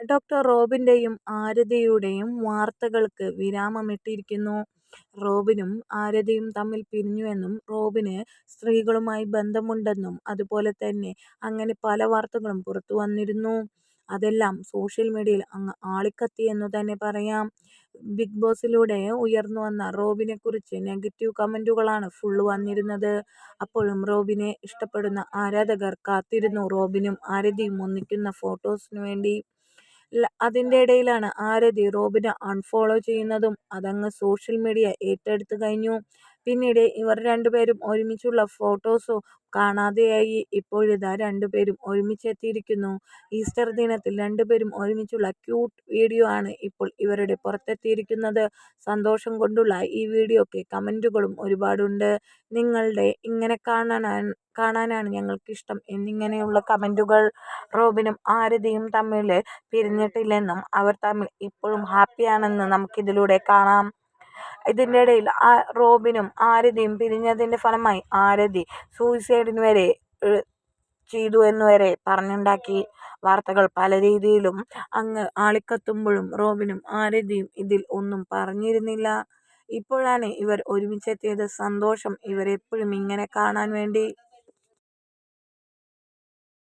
Doctor റോബിന്റെയും ആരതിയുടെയും വാർത്തകൾക്ക് വിരാമമിട്ടിരിക്കുന്നു. റോബിനും ആരതിയും തമ്മിൽ പിരിഞ്ഞുവെന്നും റോബിന് സ്ത്രീകളുമായി ബന്ധമുണ്ടെന്നും അതുപോലെ തന്നെ അങ്ങനെ പല വാർത്തകളും പുറത്തു വന്നിരുന്നു അതെല്ലാം സോഷ്യൽ മീഡിയയിൽ അങ്ങ് ആളിക്കത്തിയെന്നു തന്നെ പറയാം. ബിഗ് ബോസിലൂടെ ഉയർന്നുവന്ന റോബിനെക്കുറിച്ച് നെഗറ്റീവ് കമന്റുകളാണ് ഫുള്ള് വന്നിരുന്നത്. അപ്പോഴും റോബിനെ ഇഷ്ടപ്പെടുന്ന ആരാധകർ കാത്തിരുന്നു റോബിനും ആരതിയും ഒന്നിക്കുന്ന ഫോട്ടോസിനു വേണ്ടി. ഇടയിലാണ് ആരതി റോബിനെ അൺഫോളോ ചെയ്യുന്നതും. അതങ്ങ് സോഷ്യൽ മീഡിയ ഏറ്റെടുത്ത് കഴിഞ്ഞു. പിന്നീട് ഇവർ രണ്ടുപേരും ഒരുമിച്ചുള്ള ഫോട്ടോസോ കാണാതെയായി. ഇപ്പോഴിതാ രണ്ടുപേരും ഒരുമിച്ചെത്തിയിരിക്കുന്നു. ഈസ്റ്റർ ദിനത്തിൽ രണ്ടുപേരും ഒരുമിച്ചുള്ള ക്യൂട്ട് വീഡിയോ ആണ് ഇപ്പോൾ ഇവരുടെ പുറത്തെത്തിയിരിക്കുന്നത്. സന്തോഷം കൊണ്ടുള്ള ഈ വീഡിയോയ്ക്ക് കമന്റുകളും ഒരുപാടുണ്ട്. നിങ്ങളുടെ ഇങ്ങനെ കാണാനാണ് കാണാനാണ് ഞങ്ങൾക്കിഷ്ടം എന്നിങ്ങനെയുള്ള കമന്റുകൾ റോബിനും ആരതിയും തമ്മിൽ പിരിഞ്ഞിട്ടില്ലെന്നും അവർ തമ്മിൽ ഇപ്പോഴും ഹാപ്പിയാണെന്ന് നമുക്കിതിലൂടെ കാണാം. ഇതിനിടയിൽ റോബിനും ആരതിയും പിരിഞ്ഞതിന്റെ ഫലമായി ആരതി സൂയിസൈഡിന് വരെ ചെയ്തു എന്ന് വരെ പറഞ്ഞുണ്ടാക്കി. വാർത്തകൾ പല രീതിയിലും അങ്ങ് ആളിക്കത്തുമ്പോഴും റോബിനും ആരതിയും ഇതിൽ ഒന്നും പറഞ്ഞിരുന്നില്ല. ഇപ്പോഴാണ് ഇവർ ഒരുമിച്ചെത്തിയത്. സന്തോഷം ഇവരെപ്പോഴും ഇങ്ങനെ കാണാൻ വേണ്ടി.